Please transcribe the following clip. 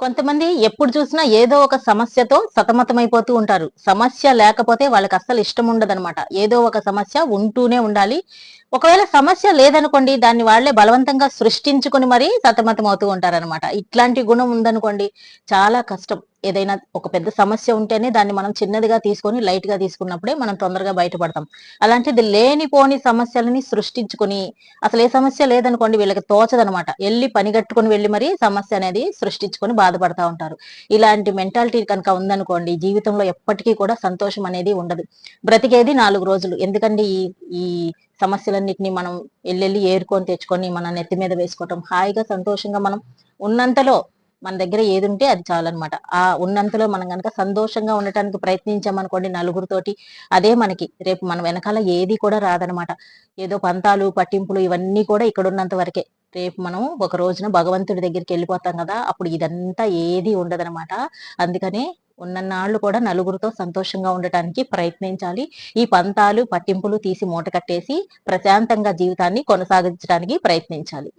కొంతమంది ఎప్పుడు చూసినా ఏదో ఒక సమస్యతో సతమతమైపోతూ ఉంటారు. సమస్య లేకపోతే వాళ్ళకి అస్సలు ఇష్టం ఉండదన్నమాట. ఏదో ఒక సమస్య ఉంటూనే ఉండాలి. ఒకవేళ సమస్య లేదనుకోండి దాన్ని వాళ్ళే బలవంతంగా సృష్టించుకుని మరీ సతమతం అవుతూ ఉంటారనమాట ఇట్లాంటి గుణం ఉందనుకోండి చాలా కష్టం. ఏదైనా ఒక పెద్ద సమస్య ఉంటేనే దాన్ని మనం చిన్నదిగా తీసుకొని లైట్గా తీసుకున్నప్పుడే మనం తొందరగా బయటపడతాం. అలాంటిది లేనిపోని సమస్యలని సృష్టించుకుని అసలు ఏ సమస్య లేదనుకోండి వీళ్ళకి తోచదనమాట. వెళ్ళి పనిగట్టుకుని వెళ్ళి మరీ సమస్య అనేది సృష్టించుకొని బాధపడతా ఉంటారు. ఇలాంటి మెంటాలిటీ కనుక ఉందనుకోండి జీవితంలో ఎప్పటికీ కూడా సంతోషం అనేది ఉండదు. బ్రతికేది నాలుగు రోజులు. ఎందుకంటే ఈ ఈ సమస్యలన్నిటిని మనం వెళ్ళెళ్ళి ఏరుకొని తెచ్చుకొని మన నెత్తి మీద వేసుకోవటం? హాయిగా సంతోషంగా మనం ఉన్నంతలో మన దగ్గర ఏది ఉంటే అది చాలన్నమాట. ఆ ఉన్నంతలో మనం కనుక సంతోషంగా ఉండటానికి ప్రయత్నించామనుకోండి నలుగురితోటి అదే మనకి. రేపు మన వెనకాల ఏది కూడా రాదనమాట ఏదో పంతాలు పట్టింపులు ఇవన్నీ కూడా ఇక్కడ ఉన్నంత వరకే. రేపు మనం ఒక రోజున భగవంతుడి దగ్గరికి వెళ్ళిపోతాం కదా అప్పుడు ఇదంతా ఏది ఉండదనమాట అందుకనే ఉన్ననాళ్ళు కూడా నలుగురితో సంతోషంగా ఉండటానికి ప్రయత్నించాలి. ఈ పంతాలు పట్టింపులు తీసి మూట కట్టేసి ప్రశాంతంగా జీవితాన్ని కొనసాగించడానికి ప్రయత్నించాలి.